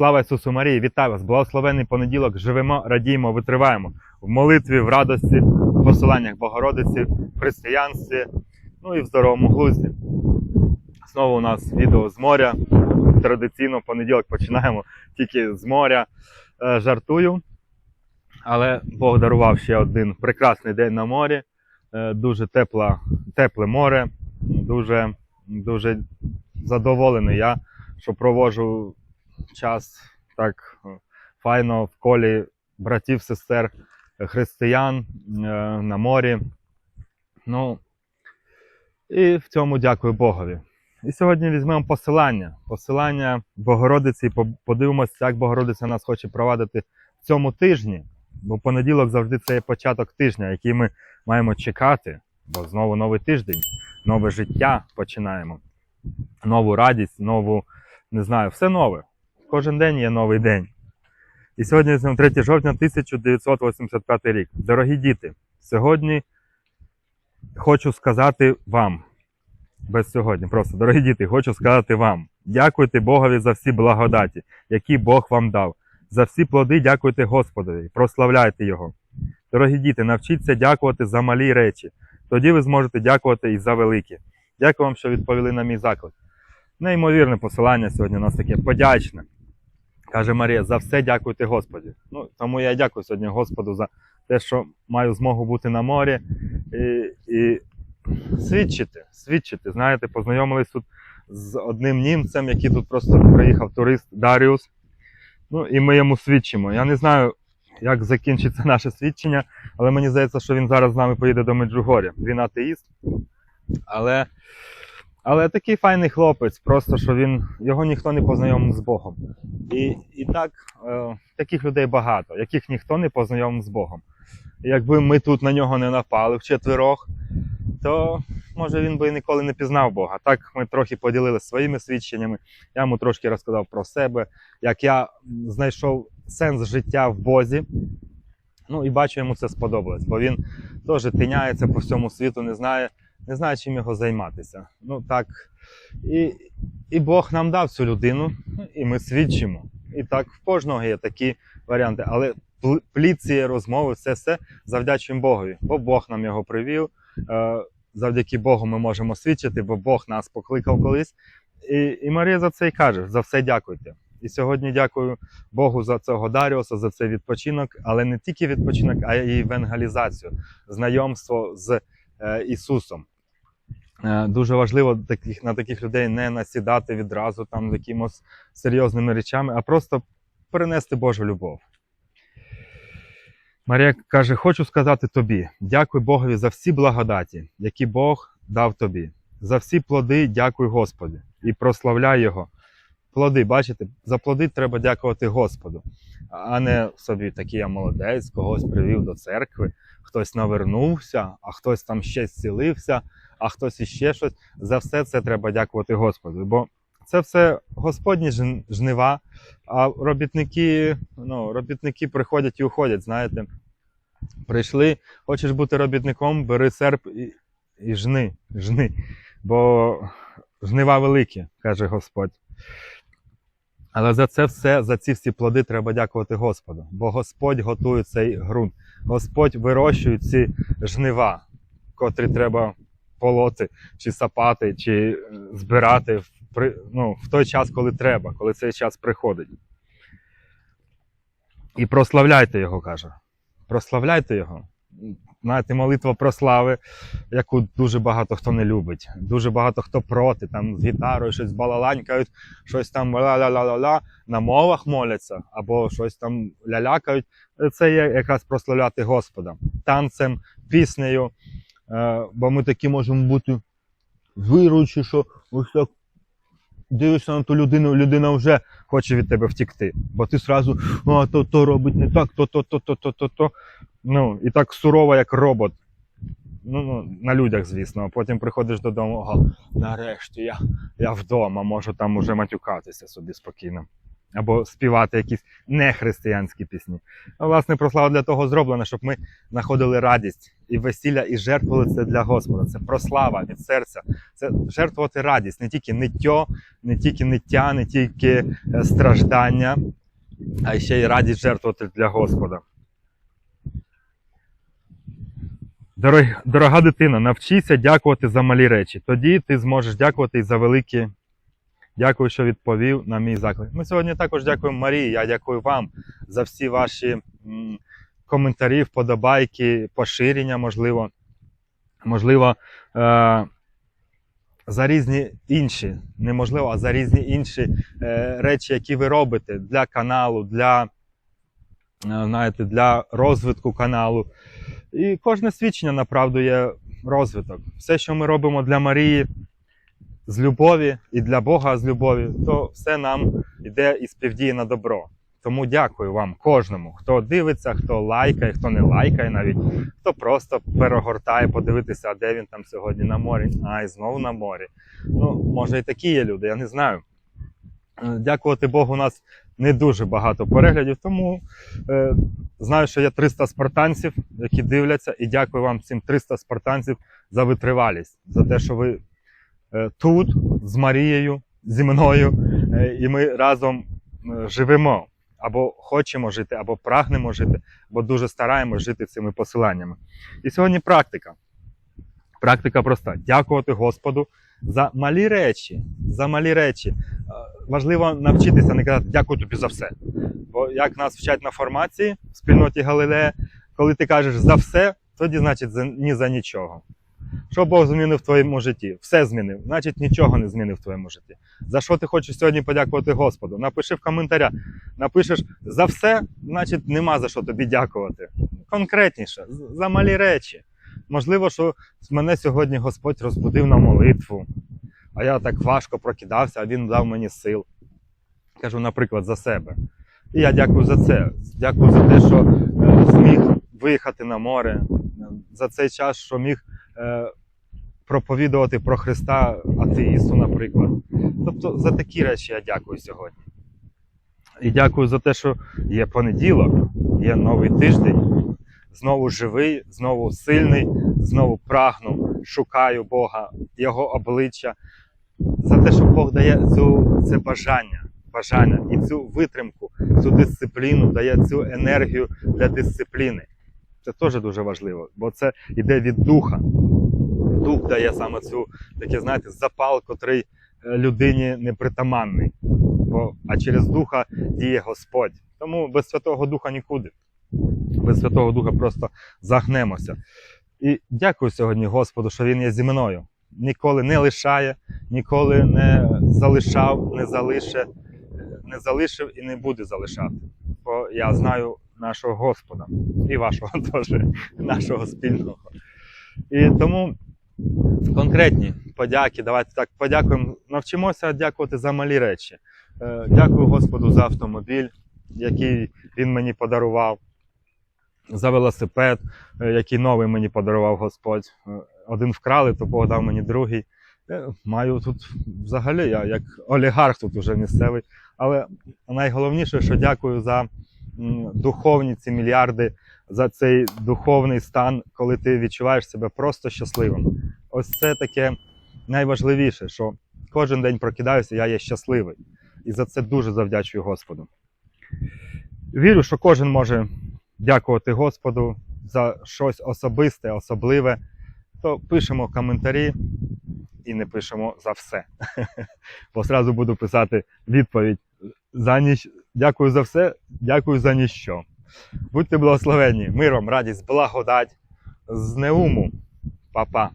Слава Ісусу Марії! Вітаю вас! Благословений понеділок! Живемо, радіємо, витриваємо в молитві, в радості, в посиланнях Богородиці, в християнстві, ну і в здоровому глузді. Знову у нас відео з моря. Традиційно понеділок починаємо тільки з моря. Е, Жартую. Але Бог дарував ще один прекрасний день на морі. Е, Дуже тепла, тепле море. Дуже, дуже задоволений я, що проводжу час так файно в колі братів, сестер, християн е, на морі. Ну, і в цьому дякую Богові. І сьогодні візьмемо посилання. Посилання Богородиці і подивимося, як Богородиця нас хоче провадити в цьому тижні. Бо понеділок завжди це є початок тижня, який ми маємо чекати, бо знову новий тиждень, нове життя починаємо, нову радість, нову, не знаю, все нове. Кожен день є новий день. І сьогодні 3 жовтня 1985 рік. Дорогі діти, сьогодні хочу сказати вам, без сьогодні, просто дорогі діти, хочу сказати вам, дякуйте Богові за всі благодаті, які Бог вам дав. За всі плоди дякуйте Господові, прославляйте Його. Дорогі діти, навчіться дякувати за малі речі. Тоді ви зможете дякувати і за великі. Дякую вам, що відповіли на мій заклик. Неймовірне посилання сьогодні у нас таке подячне. Каже Марія, за все дякуйте Господі. Ну, тому я дякую сьогодні Господу за те, що маю змогу бути на морі і, і свідчити, свідчити. Знаєте, познайомились тут з одним німцем, який тут просто приїхав турист Даріус. Ну і ми йому свідчимо. Я не знаю, як закінчиться наше свідчення, але мені здається, що він зараз з нами поїде до Меджугоря. Він атеїст. Але, але такий файний хлопець, просто що він його ніхто не познайомив з Богом. І, і так, е, таких людей багато, яких ніхто не познайомив з Богом. І якби ми тут на нього не напали вчетверох, то може він би ніколи не пізнав Бога. Так ми трохи поділилися своїми свідченнями. Я йому трошки розказав про себе, як я знайшов сенс життя в Бозі. Ну і бачу, йому це сподобалось, бо він теж тиняється по всьому світу, не знає, не знає, чим його займатися. Ну так. І, і Бог нам дав цю людину, ну, і ми свідчимо. І так в кожного є такі варіанти. Але пл- плід цієї розмови, все все завдячуємо Богові, бо Бог нам його привів. Е, Завдяки Богу ми можемо свідчити, бо Бог нас покликав колись. І, і Марія за це і каже: за все дякуйте. І сьогодні дякую Богу за цього Даріуса, за цей відпочинок, але не тільки відпочинок, а й евангелізацію, знайомство з Ісусом. Е, Дуже важливо таких, на таких людей не насідати відразу там якимось серйозними речами, а просто перенести Божу любов. Марія каже: Хочу сказати тобі, дякуй Богові за всі благодаті, які Бог дав тобі. За всі плоди дякуй Господі і прославляй Його. Плоди, бачите, за плоди треба дякувати Господу, а не собі такий я молодець, когось привів до церкви, хтось навернувся, а хтось там ще зцілився, а хтось іще щось. За все це треба дякувати Господу. Бо це все Господні жнива, а робітники, ну, робітники приходять і уходять, знаєте. Прийшли, хочеш бути робітником, бери серп і, і жни, жни. Бо жнива великі, каже Господь. Але за це все, за ці всі плоди треба дякувати Господу. Бо Господь готує цей ґрунт. Господь вирощує ці жнива, котрі треба полоти, чи сапати, чи е, збирати в, ну, в той час, коли треба, коли цей час приходить. І прославляйте його, каже. Прославляйте його. Знаєте, молитва про слави, яку дуже багато хто не любить. Дуже багато хто проти, там з гітарою щось балаланькають, щось там ла-ла-ла-ла-ла, на мовах моляться, або щось там лялякають. Це є якраз прославляти Господа танцем, піснею. Е, бо ми такі можемо бути віруючі, що ось так дивишся на ту людину, людина вже хоче від тебе втікти. Бо ти зразу, а то, то робить не так, то, то, то, то, то, то, то. Ну, і так сурово, як робот. Ну, ну, на людях, звісно, а потім приходиш додому, ага, нарешті я, я вдома, можу там уже матюкатися собі спокійно. Або співати якісь нехристиянські пісні. А, власне, прослава для того зроблена, щоб ми знаходили радість і весілля, і жертвували це для Господа. Це прослава від серця. Це жертвувати радість, не тільки ниття, не тільки ниття, не тільки е, страждання, а ще й радість жертвувати для Господа. Дорога дитина, навчися дякувати за малі речі. Тоді ти зможеш дякувати і за великі. Дякую, що відповів на мій заклик. Ми сьогодні також дякуємо Марії. Я дякую вам за всі ваші коментарі, вподобайки, поширення, можливо. Можливо, е- за різні інші, неможливо, а за різні інші е- речі, які ви робите для каналу, для, е, знаєте, для розвитку каналу. І кожне свідчення направду є розвиток. Все, що ми робимо для Марії з любові і для Бога з любові, то все нам йде і співдіє на добро. Тому дякую вам кожному, хто дивиться, хто лайкає, хто не лайкає навіть, хто просто перегортає, подивитися, а де він там сьогодні на морі. А, і знову на морі. Ну, може, і такі є люди, я не знаю. Е, Дякувати Богу, у нас не дуже багато переглядів, тому е, знаю, що є 300 спартанців, які дивляться, і дякую вам цим 300 спартанців за витривалість, за те, що ви тут з Марією, зі мною, е, і ми разом е, живемо. Або хочемо жити, або прагнемо жити, або дуже стараємося жити цими посиланнями. І сьогодні практика. Практика проста: дякувати Господу за малі речі. За малі речі. Е, Важливо навчитися не казати дякую тобі за все. Бо як нас вчать на формації в спільноті Галилея, коли ти кажеш за все, тоді значить ні за нічого. Що Бог змінив в твоєму житті? Все змінив, значить нічого не змінив в твоєму житті. За що ти хочеш сьогодні подякувати Господу? Напиши в коментарях. Напишеш за все, значить нема за що тобі дякувати. Конкретніше, за малі речі. Можливо, що мене сьогодні Господь розбудив на молитву, а я так важко прокидався, а Він дав мені сил. Кажу, наприклад, за себе. І я дякую за це. Дякую за те, що е, зміг виїхати на море, е, за цей час, що міг проповідувати про Христа атеїсту, наприклад. Тобто за такі речі я дякую сьогодні. І дякую за те, що є понеділок, є новий тиждень, знову живий, знову сильний, знову прагну, шукаю Бога, Його обличчя. За те, що Бог дає цю, це бажання, бажання і цю витримку, цю дисципліну, дає цю енергію для дисципліни. Це теж дуже важливо, бо це йде від духа. Дух дає саме цю таке, знаєте, запал, котрий е, людині непритаманний. Бо, а через духа діє Господь. Тому без Святого Духа нікуди. Без Святого Духа просто загнемося. І дякую сьогодні Господу, що Він є зі мною. Ніколи не лишає, ніколи не залишав, не залише, не залишив і не буде залишати. Бо я знаю нашого Господа і вашого теж, нашого спільного. І тому конкретні подяки. Давайте так подякуємо. Навчимося дякувати за малі речі. Е, Дякую Господу за автомобіль, який він мені подарував, за велосипед, е, який новий мені подарував Господь. Е, Один вкрали, то Бог дав мені другий. Е, Маю тут взагалі я як олігарх тут уже місцевий. Але найголовніше, що дякую за духовні ці мільярди, за цей духовний стан, коли ти відчуваєш себе просто щасливим. Ось це таке найважливіше, що кожен день прокидаюся, я є щасливий. І за це дуже завдячую Господу. Вірю, що кожен може дякувати Господу за щось особисте, особливе, то пишемо коментарі і не пишемо за все. Бо зразу буду писати відповідь за ніч... Дякую за все, дякую за ніщо. Будьте благословенні, миром, радість, благодать з неуму. Па-па.